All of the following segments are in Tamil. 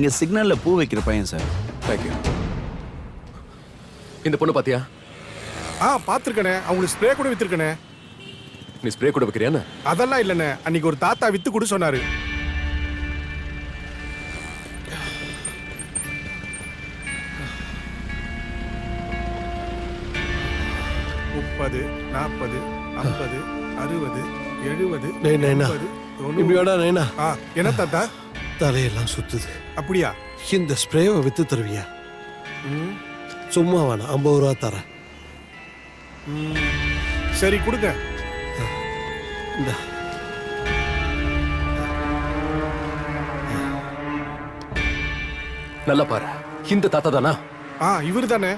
இங்க சிக்னல்ல பூ வைக்கிற பையன் சார் தேங்க்யூ இந்த பொண்ணு பாத்தியா? ஆ பாத்திருக்கனே. அவங்களுக்கு ஸ்ப்ரே கூட வித்திருக்கனே. நீ ஸ்ப்ரே கூட வைக்கிறியான்னு அதெல்லாம் இல்லண்ணே. அன்னைக்கு ஒரு தாத்தா வித்து கொடு சொன்னாரு. முப்பது நாற்பது ஐம்பது அறுபது எழுபது நைனா தொண்ணூறு. வாடா நைனா. ஆ என்ன தாத்தா? தலையெல்லாம் சுத்துது. அப்படியா? இந்த ஸ்ப்ரேவை வித்து தருவியா? சும்மா வேணாம் ஐம்பது ரூபா தரேன். சரி கொடுங்க. இந்த. நல்லா பாரு. இந்த தாத்தா தானா? ஆ இவர் தானே?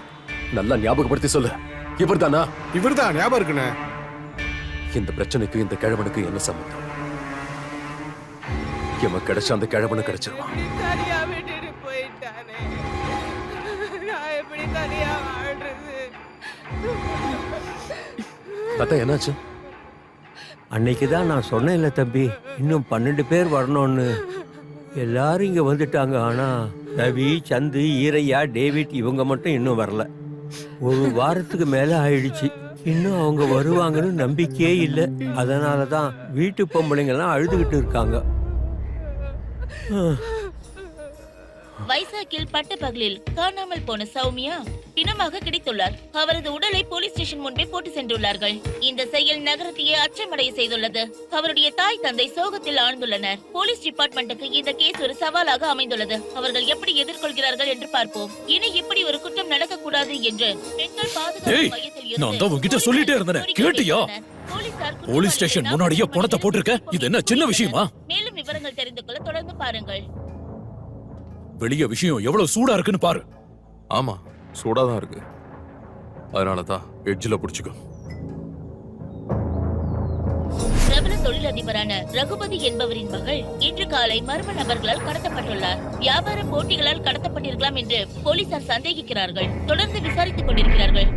நல்லா ஞாபகப்படுத்தி சொல்லு. இவர் தானா? இவர் தான் ஞாபகம் இருக்குண்ணே. இந்த பிரச்சனைக்கு இந்த கிழவனுக்கு என்ன சம்பந்தம்? இவன் கிடைச்ச அந்த கிழவனு கிடைச்சிருவான். தனியா விட்டுட்டு போயிட்டானே. நான் எப்படி தனியா வாழ்றது? தாத்தா என்னாச்சு? அன்னைக்கு தான் நான் சொன்னேன்ல தம்பி இன்னும் பன்னெண்டு பேர் வரணும்னு. எல்லாரும் இங்க வந்துட்டாங்க ஆனா ரவி சந்து ஈரையா டேவிட் இவங்க மட்டும் இன்னும் வரல. ஒரு வாரத்துக்கு மேல ஆயிடுச்சு. இன்னும் அவங்க வருவாங்கன்னு நம்பிக்கையே இல்லை. அதனால தான் வீட்டு பொம்பளைங்கெல்லாம் அழுதுகிட்டு இருக்காங்க. 嗯。வைசாக்கில் பட்டப்பகலில் காணாமல் போன சௌமியா பிணமாக கிடைத்துள்ளார். அவரது உடலை போலீஸ் ஸ்டேஷன் முன்பே போட்டு சென்றுள்ளார்கள். இந்த செயல் நகரத்தையே அச்சமடைய செய்துள்ளது. அவருடைய தாய் தந்தை சோகத்தில் ஆழ்ந்துள்ளனர். போலீஸ் டிபார்ட்மெண்ட்டுக்கு இந்த கேஸ் ஒரு சவாலாக அமைந்துள்ளது. அவர்கள் எப்படி எதிர்கொள்கிறார்கள் என்று பார்ப்போம். இனி இப்படி ஒரு குற்றம் நடக்கக்கூடாது என்று பெண்கள் பாதுகாப்பு மையத்தில் சொல்லிட்டே இருந்தேனே, கேட்டியா? போலீஸ் ஸ்டேஷன் முன்னாடியே பணத்தை போட்டிருக்க? இது என்ன சின்ன விஷயமா? மேலும் விவரங்கள் தெரிந்து கொள்ள தொடர்ந்து பாருங்கள். வெளிய விஷயம் எவ்வளவு சூடா இருக்குன்னு பாரு. ஆமா சூடா தான் இருக்கு. அதனால தான் எட்ஜில் பிடிச்சிக்கோ. பிரபல தொழிலதிபரான ரகுபதி என்பவரின் மகள் இன்று காலை மர்ம நபர்களால் கடத்தப்பட்டுள்ளார். வியாபார போட்டிகளால் கடத்தப்பட்டிருக்கலாம் என்று போலீசார் சந்தேகிக்கிறார்கள். தொடர்ந்து விசாரித்துக் கொண்டிருக்கிறார்கள்.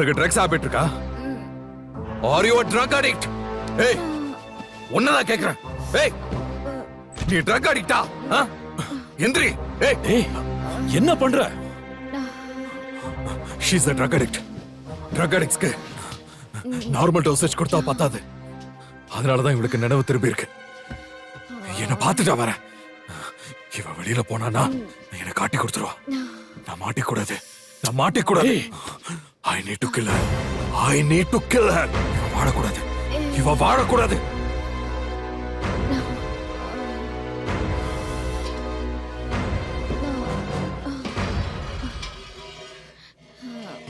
உனக்கு ட்ரக்ஸ் ஹாபிட் இருக்கா? ஆர் யூ ட்ரக் அடிக்ட் ஏய் உன்னதான் கேக்குறேன். ஏய் நீ ட்ரக் அடிக்டா எந்திரி. ஏய். ஏய் என்ன பண்ற? She's a drug addict drug அடிக்ட்ஸ்க்கு normal dosage கொடுத்தா பத்தாது. அதனால தான் இவளுக்கு நினைவு திரும்பி இருக்கு. என்ன பார்த்துட்டா வர இவ வெளியில போனானா என்னை காட்டி கொடுத்துருவா. நான் மாட்டிக்கூடாது. நான் மாட்டிக்கூடாது. I need to kill I need to kill இவ வாழக்கூடாது இவ வாழக்கூடாது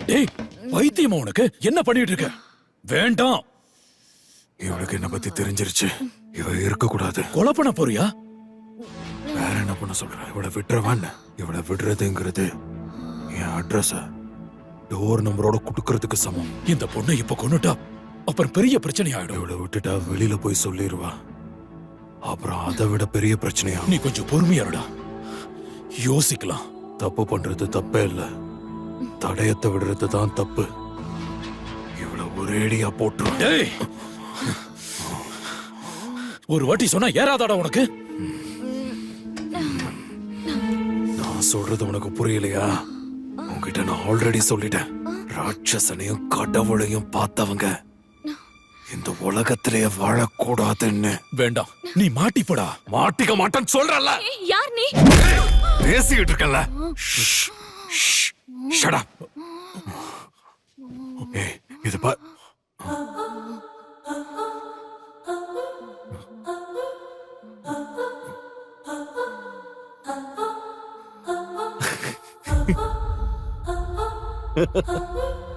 டேய் பைத்தியமா உனக்கு? என்ன பண்ணிட்டு இருக்க வேண்டாம். இவளுக்கு என்ன பத்தி தெரிஞ்சிருச்சு. இவ இருக்கக்கூடாது. கொலை பண்ண போறியா? வேற என்ன பண்ண சொல்ற? இவளை விட்டுறவான் இவளை விடுறதுங்கிறது என் அட்ரஸ டோர் நம்பரோட குடுக்கறதுக்கு சமம். இந்த பொண்ணை இப்ப கொன்னுட்டா அப்புறம் பெரிய பிரச்சனை ஆயிடும். இவளை விட்டுட்டா வெளியில போய் சொல்லிடுவா அப்புறம் அதை விட பெரிய பிரச்சனையா? நீ கொஞ்சம் பொறுமையா இருடா. யோசிக்கலாம். தப்பு பண்றது தப்பே இல்ல. தடயத்தை விடுறது தான் தப்பு. இவளை ஒரேடியா போட்டுரும். டேய்! ஒரு வாட்டி சொன்னா ஏறாதாடா உனக்கு. நான் சொல்றது உனக்கு புரியலையா? உன்கிட்ட நான் ஆல்ரெடி சொல்லிட்டேன். ராட்சசனையும் கடவுளையும் பார்த்தவங்க. இந்த உலகத்திலேயே வாழக்கூடாதுன்னு. வேண்டாம். நீ மாட்டிப்படா. மாட்டிக்க மாட்டேன்னு சொல்றல யார் நீ? பேசிக்கிட்டு இருக்கல ஷடா. ஏய் இது பா ராமாயணத்துல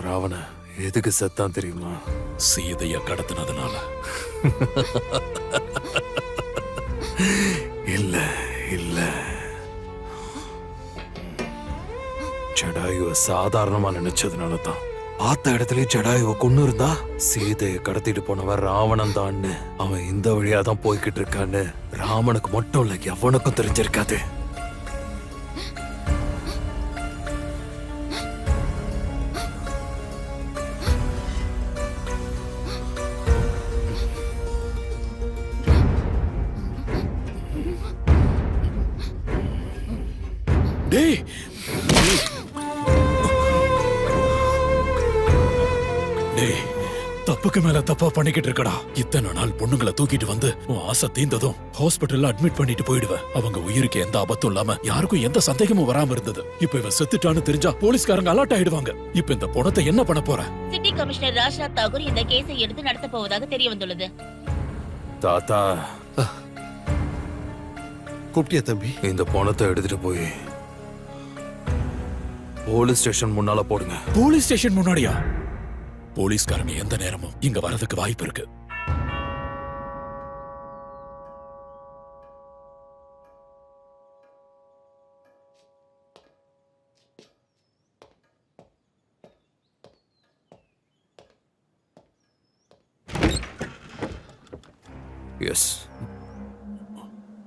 ராவண எதுக்கு செத்தான் தெரியுமா? சீதைய கடத்தினதுனால. இல்ல. ஜடாயுவை சாதாரணமா நினைச்சதுனால தான் பார்த்த இடத்துலயே ஜடாயுவை கொண்டு இருந்தா சீதையை கடத்திட்டு போனவன் ராவணன் தான்னு. அவன் இந்த வழியா தான் போய்கிட்டு இருக்கான்னு. ராமனுக்கு மட்டும் இல்ல எவனுக்கும் தெரிஞ்சிருக்காது. தப்பா பண்ணிக்கிட்டு இருக்கடா. இத்தனை நாள் பொண்ணுங்களை தூக்கிட்டு வந்து உன் ஆசை தீந்ததும் ஹாஸ்பிட்டல்ல அட்மிட் பண்ணிட்டு போயிடுவ அவங்க உயிருக்கு எந்த ஆபத்தும் இல்லாம யாருக்கும் எந்த சந்தேகமும் வராம இருந்தது. இப்ப இவன் செத்துட்டான்னு தெரிஞ்சா போலீஸ்காரங்க அலர்ட் ஆயிடுவாங்க. இப்ப இந்த பணத்தை என்ன பண்ண போற? சிட்டி கமிஷனர் ராஜ்நாத் தாகூர் இந்த கேஸை எடுத்து நடத்தப் போவதாக தெரிய வந்துள்ளது. தாத்தா. கூப்பிட்டியா தம்பி? இந்த பணத்தை எடுத்துட்டு போய் போலீஸ் ஸ்டேஷன் முன்னால போடுங்க. போலீஸ் ஸ்டேஷன் முன்னாடியா? போலீஸ்காரங்க எந்த நேரமும் இங்க வரதுக்கு வாய்ப்பு இருக்கு. எஸ்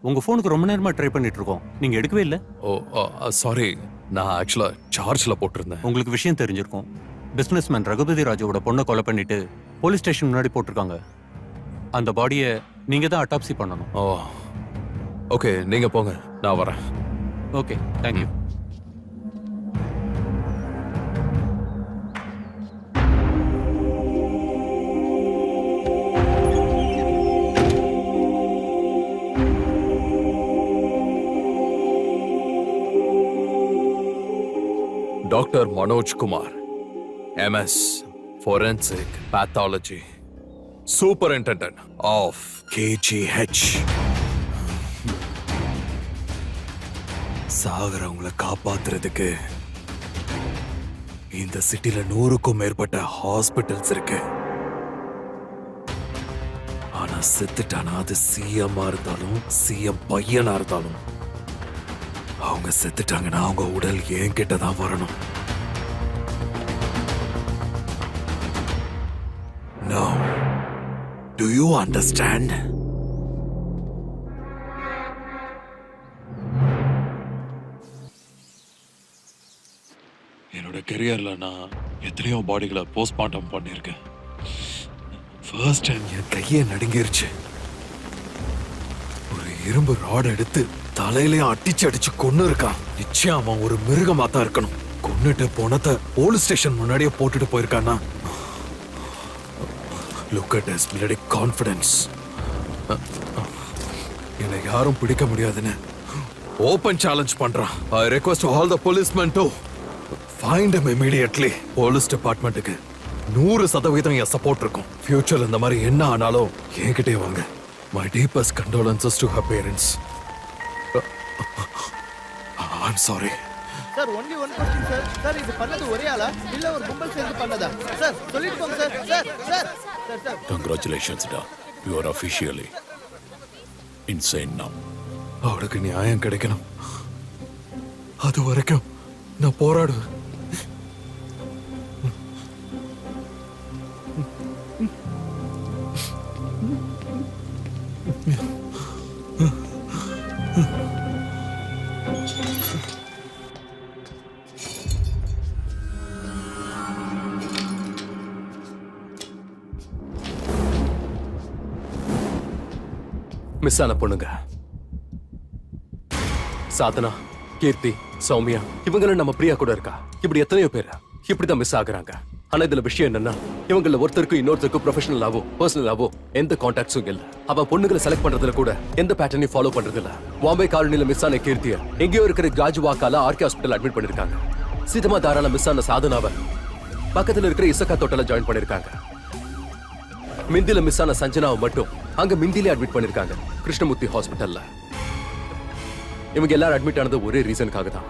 உங்க போனுக்கு ரொம்ப நேரமா ட்ரை பண்ணிட்டு இருக்கோம். நீங்க எடுக்கவே இல்ல? ஓ சாரி நான் ஆக்சுவலா சார்ஜ்ல போட்டிருந்தேன். உங்களுக்கு விஷயம் தெரிஞ்சிருக்கும். பிசினஸ்மேன் ரகுபதி ராஜுவோட பொண்ணை கொலை பண்ணிட்டு போலீஸ் ஸ்டேஷன் முன்னாடி போட்டிருக்காங்க. அந்த பாடியை நீங்க தான் அட்டாப்சி பண்ணணும். ஓ. ஓகே நீங்க போங்க. நான் வரேன். Okay thank you doctor Manoj Kumar MS forensic pathology superintendent of KGH சாகரவங்களை காப்பாத்துறதுக்கு இந்த சிட்டில நூறுக்கும் மேற்பட்ட ஹாஸ்பிட்டல்ஸ் இருக்கு. ஆனா செத்துட்டானா அது சிஎம்மா இருந்தாலும் சிஎம் பையனா இருந்தாலும். அவங்க செத்துட்டாங்கன்னா அவங்க உடல் என்கிட்ட தான் வரணும். டு யூ அண்டர்ஸ்டாண்ட் என்னோட கெரியர்ல நான் எத்தனையோ பாடிகளை போஸ்ட்மார்ட்டம் பண்ணியிருக்கேன். ஃபர்ஸ்ட் டைம் என் கையே நடுங்கிருச்சு. ஒரு இரும்பு ராடு எடுத்து தலையிலே அடிச்சு அடிச்சு கொன்னு இருக்கான். நிச்சயம் அவன் ஒரு மிருகமா தான் இருக்கணும். கொன்னுட்டு போனத போலீஸ் ஸ்டேஷன் முன்னாடியே போட்டுட்டு போயிருக்கான்னா look at his bloody confidence என்னை யாரும் பிடிக்க முடியாதுன்னு ஓபன் சேலஞ்ச் பண்றான். I request all the policeman to find him immediately. Police டிபார்ட்மெண்ட்டுக்கு நூறு சதவீதம் என் சப்போர்ட் இருக்கும். ஃபியூச்சர் இந்த மாதிரி என்ன ஆனாலும் என்கிட்டே வாங்க. My deepest condolences to her parents I'm sorry sir only one question sir sir இது பண்ணது ஒரே ஆளா? இல்ல ஒரு கும்பல் சேர்ந்து பண்ணதா? சார் சொல்லிட்டு போங்க sir sir sir sir sir congratulations டா you are officially insane now. அவளுக்கு நியாயம் கிடைக்கணும். அது வரைக்கும் நான் போராடுவேன். மிஸ் ஆன பொண்ணுங்க. சாதனா கீர்த்தி சௌமியா இவங்கள நம்ம பிரியா கூட இருக்கா? இப்படி எத்தனையோ பேர். இப்படிதான் மிஸ் ஆகுறாங்க. ஆனா இதுல விஷயம் என்னன்னா இவங்கள ஒருத்தருக்கும் இன்னொருத்தருக்கும் ப்ரொஃபஷனலாவோ பர்சனலாவோ எந்த கான்டாக்ட்ஸும் இல்ல. அவ பொண்ணுங்களை செலக்ட் பண்றதுல கூட எந்த பேட்டர்னையும் ஃபாலோ பண்றது இல்ல பாம்பே காலனில மிஸ் ஆன கீர்த்திய எங்கேயோ இருக்கிற காஜுவாக்கால ஆர்கே ஹாஸ்பிட்டல் அட்மிட் பண்ணிருக்காங்க. சீதமா தாராள மிஸ் ஆன சாதனாவை பக்கத்துல இருக்கிற இசக்கா தோட்டல ஜாயின் பண்ணிருக்காங்க. மிந்தில மிஸ் ஆன சஞ்சனாவை மட்டும் அங்க மிந்திலே அட்மிட் பண்ணிருக்காங்க. கிருஷ்ணமூர்த்தி ஹாஸ்பிட்டல்ல இவங்க எல்லாரும் அட்மிட் ஆனது ஒரே ரீசனுக்காக தான்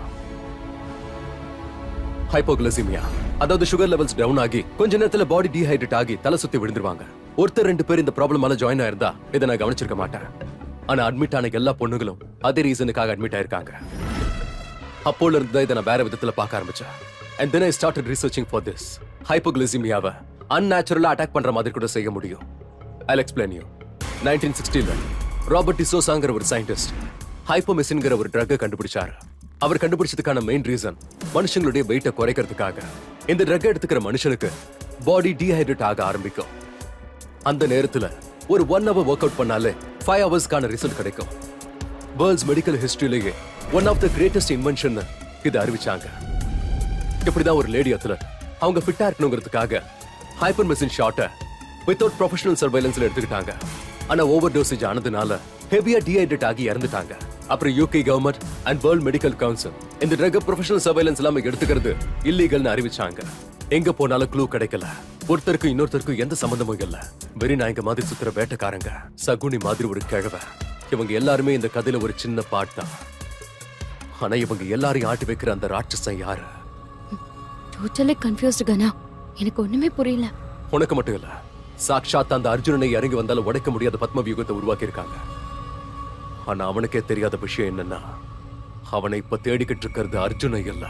ஹைப்போகிளசிமியா அதாவது சுகர் லெவல்ஸ் டவுன் ஆகி கொஞ்ச நேரத்துல பாடி டீஹைட்ரேட் ஆகி தலை சுத்தி விழுந்துருவாங்க. ஒருத்தர் ரெண்டு பேர் இந்த ப்ராப்ளமால ஜாயின் ஆயிருந்தா இதை நான் கவனிச்சிருக்க மாட்டேன். ஆனா அட்மிட் ஆன எல்லா பொண்ணுங்களும் அதே ரீசனுக்காக அட்மிட் ஆயிருக்காங்க. அப்போல இருந்து இதை நான் வேற விதத்துல பார்க்க ஆரம்பிச்சேன். And then I started researching for this ஹைப்போகிளிசிமியாவை அன்நேச்சுரலா அட்டாக் பண்ற மாதிரி கூட செய்ய முடியும். ஐ எக்ஸ்பிளைன் யூ நைன்டீன் சிக்ஸ்டீன்ல ராபர்ட் டிசோசாங்கிற ஒரு சயின்டிஸ்ட் ஹைப்போமெசின்ங்கிற ஒரு ட்ரக்கை கண்டுபிடிச்சாரு. அவர் கண்டுபிடிச்சதுக்கான மெயின் ரீசன் மனுஷங்களுடைய வெயிட்டை குறைக்கிறதுக்காக. இந்த ட்ரக் எடுத்துக்கிற மனுஷனுக்கு பாடி டீஹைட்ரேட் ஆக ஆரம்பிக்கும். அந்த நேரத்துல ஒரு ஒன் ஹவர் ஒர்க் அவுட் பண்ணாலே ஃபைவ் ஹவர்ஸ்க்கான ரிசல்ட் கிடைக்கும். World's medical ஹிஸ்டரியிலேயே one of the greatest invention இது அறிவிச்சாங்க. இப்படிதான் ஒரு லேடி அத்துல அவங்க ஃபிட்டா இருக்கணுங்கிறதுக்காக ஹைப்பர் மெஷின் ஷாட்டை வித்தவுட் ப்ரொஃபஷனல் சர்வைலன்ஸ்ல எடுத்துக்கிட்டாங்க. ஆனா ஓவர் டோசேஜ் ஆனதுனால ஹெவியா டீஹைட்ரேட் ஆகி இறந்துட்டாங்க. அப்புறம் UK government and world medical council இந்த ட்ரக் ப்ரொஃபஷனல் சர்வைலன்ஸ் இல்லாம எடுத்துக்கிறது இல்லீகல்னு அறிவிச்சாங்க. எங்க போனாலும் க்ளூ கிடைக்கல. ஒருத்தருக்கும் இன்னொருத்தருக்கும் எந்த சம்பந்தமும் இல்ல. வெறி நாயங்க மாதிரி சுத்துற வேட்டைக்காரங்க. சகுனி மாதிரி ஒரு கிழவை. இவங்க எல்லாருமே இந்த கதையில ஒரு சின்ன பாட் தான். ஆனா இவங்க எல்லாரையும் ஆட்டி வைக்கிற அந்த ராட்சசன் யாரு? டோட்டலி கன்ஃபியூஸ்டு கனா. எனக்கு ஒண்ணுமே புரியல. உனக்கு மட்டும் இல்ல. சாக்ஷாத் அந்த அர்ஜுனனை இறங்கி வந்தாலும் உடைக்க முடியாத பத்ம வியூகத்தை உருவாக்கி இருக்காங்க ஆனா அவனுக்கே தெரியாத விஷயம் என்னன்னா அவனை இப்ப தேடிக்கிட்டு இருக்கிறது அர்ஜுனை இல்ல.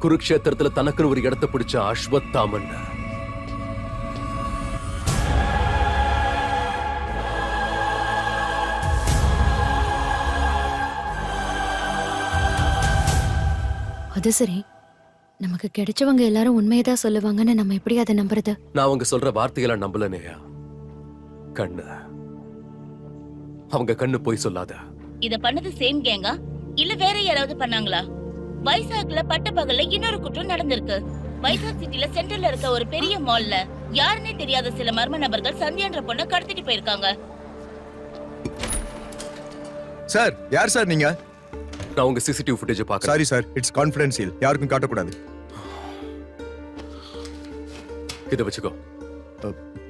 குருக்ஷேத்திரத்துல தனக்குன்னு ஒரு இடத்தை பிடிச்ச அஸ்வத்தாமன். அது சரி. நமக்கு கிடைச்சவங்க எல்லாரும் உண்மையை தான் சொல்லுவாங்கன்னு நம்ம எப்படி அதை நம்புறது? நான் அவங்க சொல்ற வார்த்தைகளை நம்பலனேயா கண்ணு. அவங்க கண்ணு போய் சொல்லாத. இத பண்ணது சேம் கேங்கா இல்ல வேற யாராவது பண்ணாங்களா? வைசாக்ல பட்டப்பகல்ல இன்னொரு குற்றம் நடந்திருக்கு. வைசாக் சிட்டில சென்ட்ரல்ல இருக்க ஒரு பெரிய மால்ல யாருன்னே தெரியாத சில மர்ம நபர்கள் சந்தியான்ற பொண்ணை கடத்திட்டு போயிருக்காங்க. சார் யார் சார் நீங்க? நான் உங்க சிசிடிவி ஃபுட்டேஜ் பாக்குறேன் சாரி சார் இட்ஸ் கான்ஃபிடென்சியல் யாருக்கும் காட்டக்கூடாது. இதை வச்சுக்கோ.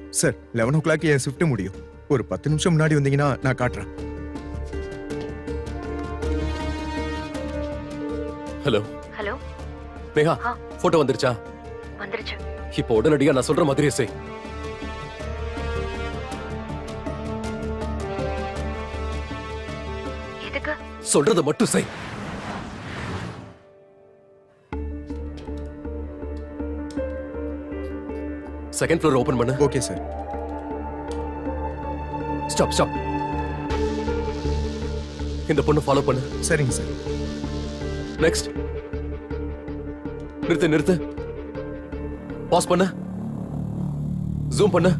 சார் லெவன் ஓ கிளாக் என் ஷிஃப்ட் முடியும்? ஒரு பத்து நிமிஷம் முன்னாடி வந்தீங்கன்னா நான் காட்டுறேன். ஹலோ ஹலோ ஆ. போட்டோ வந்துருச்சா? வந்துருச்சு. இப்போ உடனடியா நான் சொல்ற மாதிரியே செய். சொல்றத மட்டும் செய். செகண்ட் ஃப்ளோர் ஓபன் பண்ணு. ஓகே சார் ஸ்டாப் ஸ்டாப் இந்த பொண்ணு ஃபாலோ பண்ணு. சரிங்க சார் நெக்ஸ்ட் நிறுத்து நிறுத்து. பாஸ் பண்ணு. ஜூம் பண்ணு.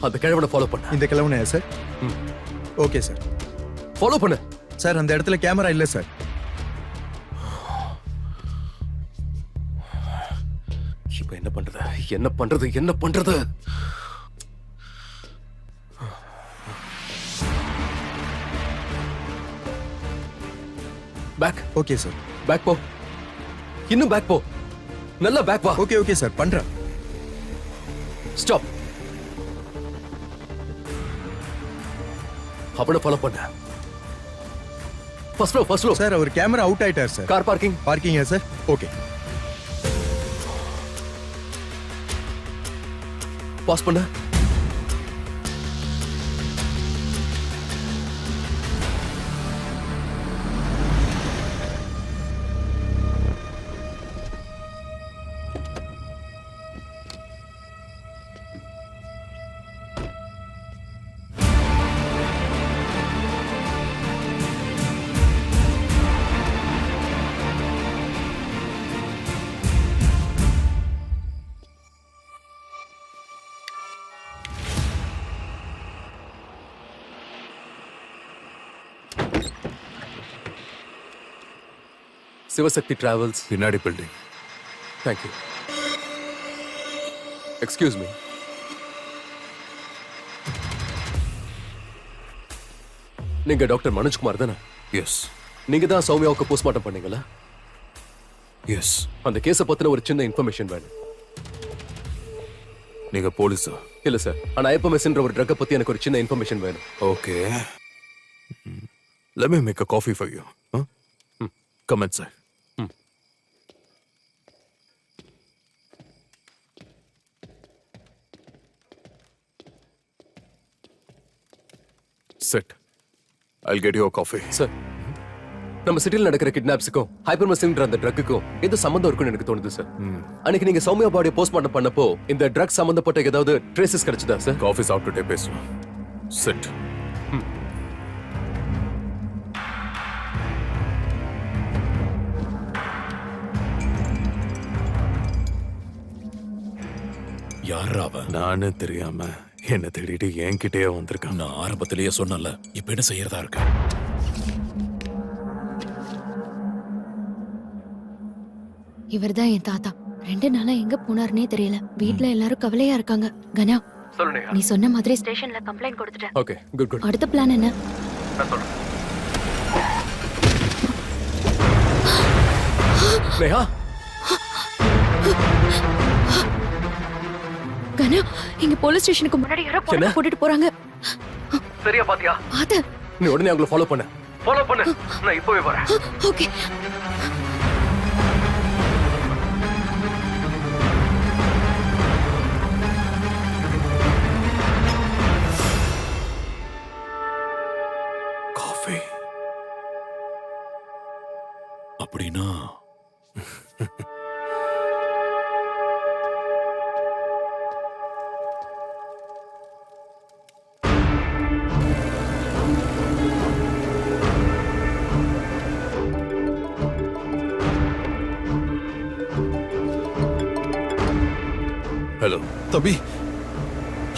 அந்த கிழவனை ஃபாலோ பண்ணு. இந்த கிழவனையா சார் ம். ஓகே சார் ஃபாலோ பண்ணு. சார் அந்த இடத்துல கேமரா இல்லை சார் இப்ப என்ன பண்றது? என்ன பண்றது? என்ன பண்றது? பேக் ஓகே சார் பேக் போ. இன்னும் பேக் போ. நல்லா பேக் வா. ஓகே ஓகே சார் பண்றேன். ஸ்டாப் அவனை ஃபாலோ பண்ண. First floor first floor sir அவர் கேமரா அவுட் ஆயிட்டார் சார். கார் பார்க்கிங் பார்க்கிங்கா சார்? ஓகே பாஸ் பண்ண. சிவசக்தி டிராவல்ஸ் பின்னாடி building thank you excuse me நீங்க டாக்டர் மனோஜ்குமார் தானே? எஸ் நீங்க தான் சௌமியாவுக்கு போஸ்ட்மார்ட்டம் பண்ணீங்களா எஸ் அந்த கேஸை பத்தின ஒரு சின்ன இன்ஃபர்மேஷன் வேணும். நீங்க போலீஸா? இல்ல சார் ஆனா ஐப்பமெஸ்ன்ற ஒரு ட்ரக்கை பத்தி எனக்கு ஒரு சின்ன இன்ஃபர்மேஷன் வேணும். Okay let me make a coffee for you come in sir set I get you coffee sir நம்ம சிட்டில நடக்கிற கிட்னாப்ஸுக்கும் ஹைப்பர்மசின்ற அந்த ட்ரக்குக்கும் எது சம்மந்தம் இருக்குன்னு எனக்கு தோணுது சார் அன்னைக்கு நீங்க சௌமியா பாடியை போஸ்ட்மார்ட்டம் பண்ணப்போ இந்த ட்ரக் சம்பந்தப்பட்ட ஏதாவது ட்ரேசஸ் கிடைச்சதா சார் காஃபி சாப்பிட்டுட்டே பேசுவோம் செட் யாரா அவன்? நானே தெரியாம என்ன தேடிட்டு என்கிட்டயே வந்திருக்கான். நான் ஆரம்பத்திலேயே சொன்னல இப்ப என்ன செய்யறதா இருக்க? இவர்தான் என் தாத்தா. ரெண்டு நாளா எங்க போனாருனே தெரியல. வீட்ல எல்லாரும் கவலையா இருக்காங்க. கனா நீ சொன்ன மாதிரி ஸ்டேஷன்ல கம்ப்ளைண்ட் கொடுத்துட்டேன். ஓகே குட் குட் அடுத்த பிளான் என்ன? நேஹா கனா இங்க போலீஸ் ஸ்டேஷனுக்கு முன்னாடி யாரோ? பொண்ணு போட்டுட்டு போறாங்க. சரியா பாத்தியா? பாத்த நீ உடனே அவங்கள ஃபாலோ பண்ண. ஃபாலோ பண்ணு. நான் இப்பவே வரேன். ஓகே.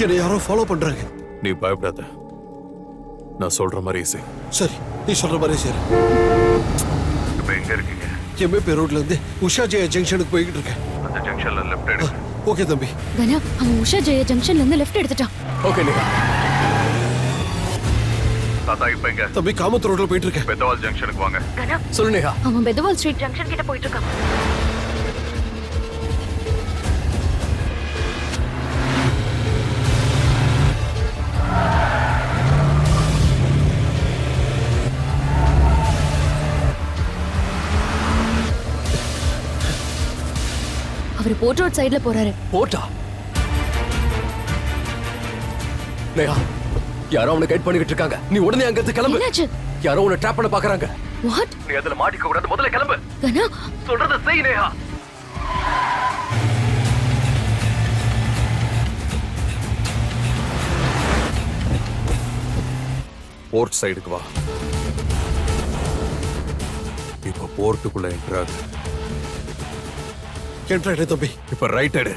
என்னை யாரோ ஃபாலோ பண்றாங்க. நீ பயப்படாத. நான் சொல்ற மாதிரி செய் சரி நீ சொல்ற மாதிரி சரி இப்போ எங்க இருக்கீங்க? எம்ஏபி ரோட்ல இருந்து உஷா ஜெயா ஜங்ஷனுக்கு போய்கிட்டு இருக்கேன். அந்த ஜங்ஷன்ல லெஃப்ட் எடு ஓகே தம்பி. கனா அவன் உஷா ஜெய ஜங்ஷன்ல இருந்து லெஃப்ட் எடுத்துட்டான். ஓகே நேஹா தாத்தா இப்போ எங்க? தம்பி காமத் ரோட்ல போயிட்டு இருக்கேன். பெத்தவால் ஜங்ஷனுக்கு வாங்க. கனா சொல்லு நேஹா அவன் பெதவால் ஸ்ட்ரீட் ஜங்ஷன் கிட்ட போயிட்டு இருக்கான். அவர் போர்ட் ரோட் சைடுல போறாரு. போட்டா நேஹா யாரோ அவனை கைட் பண்ணிக்கிட்டு இருக்காங்க. நீ உடனே அங்க இருந்து கிளம்பு. என்னாச்சு? யாரோ உன்னை ட்ராப் பண்ண பாக்குறாங்க. வாட் நீ அதுல மாட்டிக்க கூடாது. முதல்ல கிளம்பு. கனா சொல்றத செய் நேஹா போர்ட் சைடுக்கு வா. இப்போ போர்ட்டுக்குள்ள என்டர் என்ட்ராயிட்டே தம்பி இப்போ ரைட் எடு.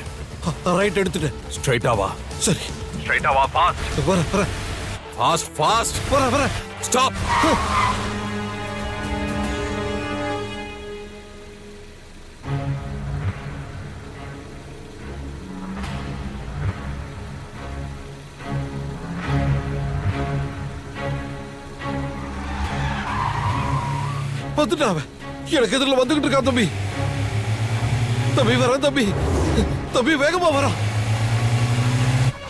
ரைட் எடுத்துட்டேன். ஸ்ட்ரைட்டா வா. சரி. ஸ்ட்ரைட்டா வா ஃபாஸ்ட் வர வர ஃபாஸ்ட் ஃபாஸ்ட் வர வர ஸ்டாப் வந்துட்டான் அவன். எனக்கு எதிரில் வந்துகிட்டு இருக்கான் தம்பி. தம்பி வரேன் தம்பி. தம்பி வேகமா வர.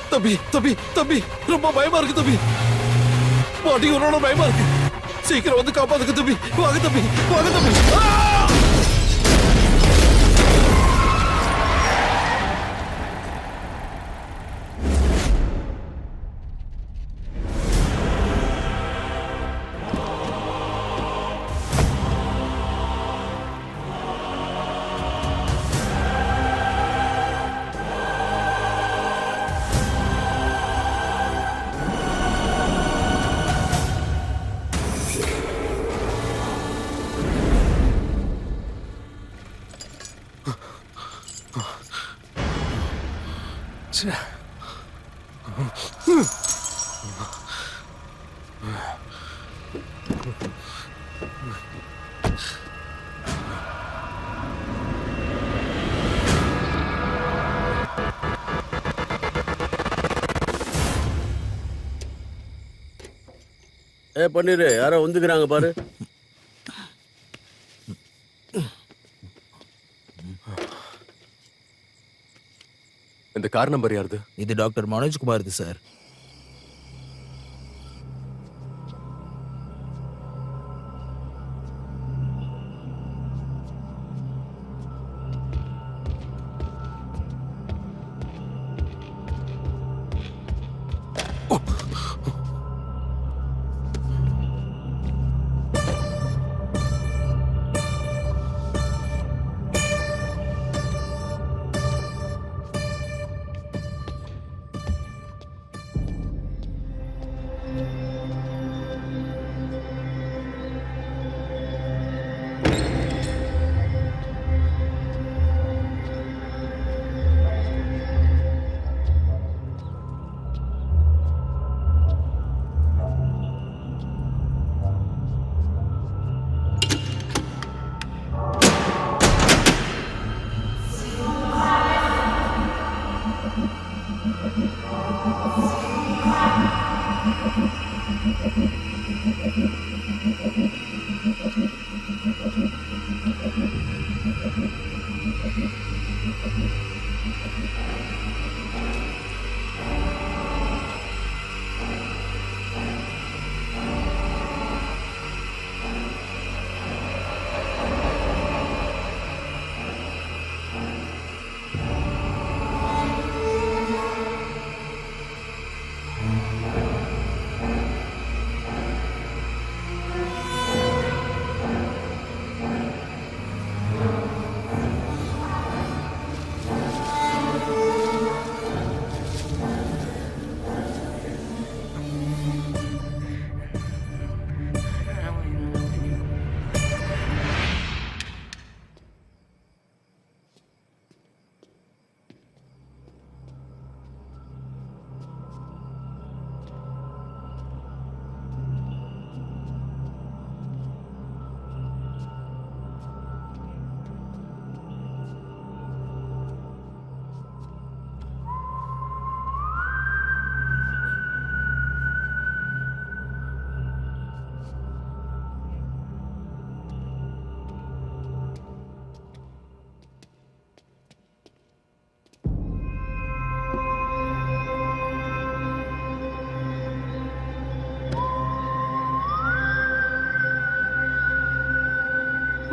தம்பி தம்பி தம்பி ரொம்ப பயமா இருக்கு தம்பி. பாட்டி உன்னோட பயமா இருக்கு. சீக்கிரம் வந்து காப்பாத்துக்கு தம்பி. வாங்க தம்பி வாங்க தம்பி. ஆ! ஏ பண்ணிரு யாரோ வந்துக்கிறாங்க பாரு இந்த கார் நம்பர் யாருது? இது doctor Manoj Kumar sir.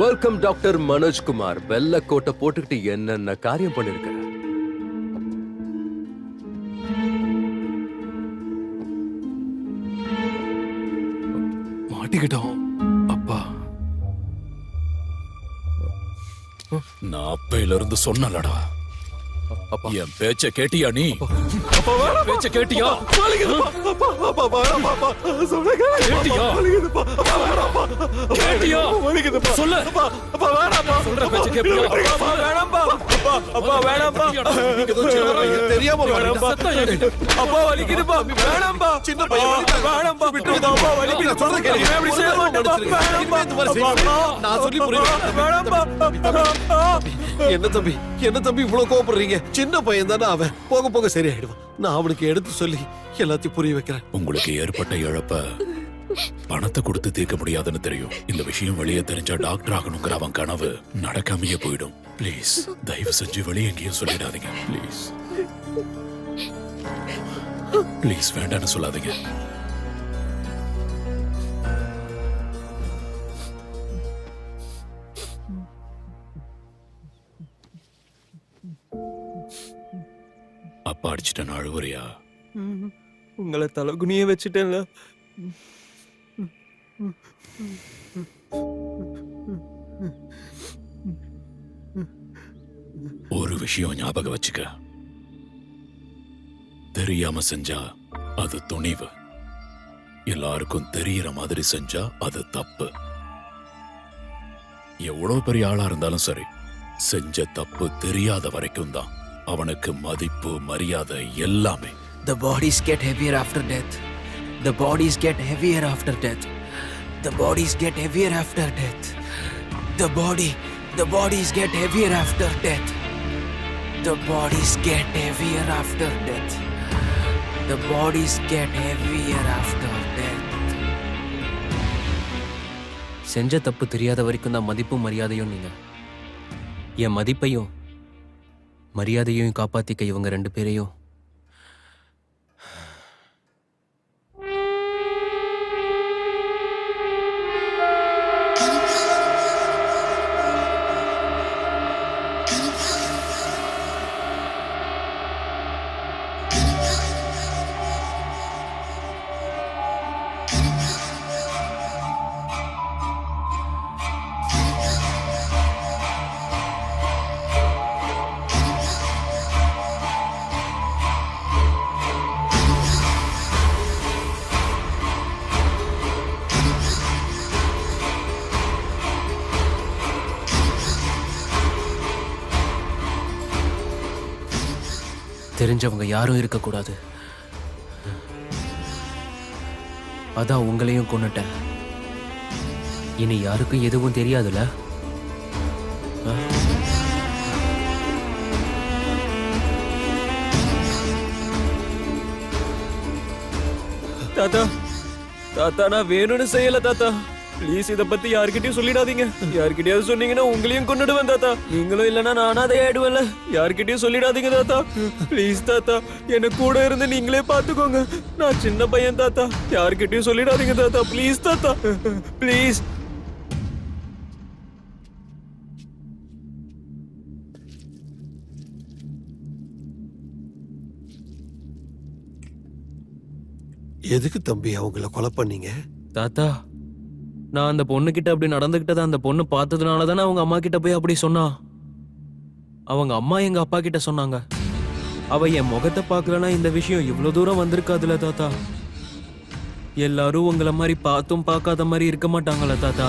Welcome doctor Manojkumar வெள்ளை கோட்டை போட்டுக்கிட்டு என்னென்ன காரியம் பண்ணிருக்க? மாட்டிக்கிட்டோம். அப்பா. நான் அப்பையில இருந்து சொன்னலடா என் பேச்ச கேட்டியா நீ? பேச்ச கேட்டியா? கேட்டியா? கேட்டியா? சொல்லு. சொல்ற பேச்ச தெரியாம. அப்பா வலிக்குதுப்பா. வேணாம்பா சின்ன பையன் வேணாம்பா விட்டுருதா அப்பா வலிக்கு நான் சொல்றேன் கேளு. இப்படி செய்ய மாட்டேன்பா வேணாம்பா இந்த மாதிரி செய்ய நான் சொல்லி புரிய வேணாம்பா என்ன தம்பி? என்ன தம்பி இவ்வளவு கோபப்படுறீங்க சின்ன பையன் தானே அவன். போக போக சரியாயிடுவான். நான் அவனுக்கு எடுத்து சொல்லி எல்லாத்தையும் புரிய வைக்கிறேன். உங்களுக்கு ஏற்பட்ட இழப்ப பணத்தை கொடுத்து தீர்க்க முடியாதுன்னு தெரியும். இந்த விஷயம் வெளியே தெரிஞ்சா டாக்டர் ஆகணுங்கிற அவன் கனவு நடக்காமையே போயிடும். ப்ளீஸ் தயவு செஞ்சு வெளியே எங்கேயும் சொல்லிடாதீங்க. ப்ளீஸ் ப்ளீஸ் வேண்டாம்னு சொல்லாதீங்க. அப்பா அடிச்சிட்டேன் அழுவுறியா உங்களை தலகுனிய வச்சுட்டேன்ல. ஒரு விஷயம் ஞாபகம் வச்சுக்க. தெரியாம செஞ்சா அது துணிவு. எல்லாருக்கும் தெரியற மாதிரி செஞ்சா அது தப்பு. எவ்வளவு பெரிய ஆளா இருந்தாலும் சரி செஞ்ச தப்பு தெரியாத வரைக்கும் தான். அவனுக்கு மதிப்பு மரியாதை எல்லாமே. The bodies get heavier after death. The bodies get heavier after death. The bodies get heavier after death. The body, the bodies get heavier after death. The bodies get heavier after death. The bodies get heavier after death. செஞ்ச தப்பு தெரியாத வரைக்கும் தான் மதிப்பும் மரியாதையும் நீங்க என் மதிப்பையும் மரியாதையும் காப்பாத்திக்க இவங்க ரெண்டு பேரையும் தெரிஞ்சவங்க யாரும் இருக்கக்கூடாது. அதான் உங்களையும் கொன்னுட்டேன். இனி யாருக்கும் எதுவும் தெரியாதுல்ல தாத்தா தாத்தா நான் வேணும்னு செய்யல தாத்தா. ப்ளீஸ் இத பத்தி யார்கிட்டயும் சொல்லிடாதீங்க. யார்கிட்டயாவது சொன்னீங்கன்னா உங்களையும் கொன்னுடுவேன் தாத்தா. நீங்களும் இல்லைன்னா நானா அதை ஆயிடுவேன்ல யார்கிட்டயும் சொல்லிடாதீங்க தாத்தா. ப்ளீஸ் தாத்தா. என்ன கூட இருந்து நீங்களே பாத்துக்கோங்க நான் சின்ன பையன் தாத்தா. யார்கிட்டயும் சொல்லிடாதீங்க தாத்தா. ப்ளீஸ் தாத்தா. ப்ளீஸ் எதுக்கு தம்பி அவங்கள கொலை பண்ணீங்க? தாத்தா நான் அந்த பொண்ணுக்கிட்ட அப்படி நடந்துக்கிட்டதை அந்த பொண்ணு பார்த்ததுனால தானே அவங்க அம்மா கிட்ட போய் அப்படி சொன்னா? அவங்க அம்மா எங்க அப்பா கிட்ட சொன்னாங்க. அவ என் முகத்தை பார்க்கலனா இந்த விஷயம் இவ்வளவு தூரம் வந்திருக்காதுல தாத்தா. எல்லாரும் உங்களை மாதிரி பார்த்தும் பார்க்காத மாதிரி இருக்க மாட்டாங்களா தாத்தா.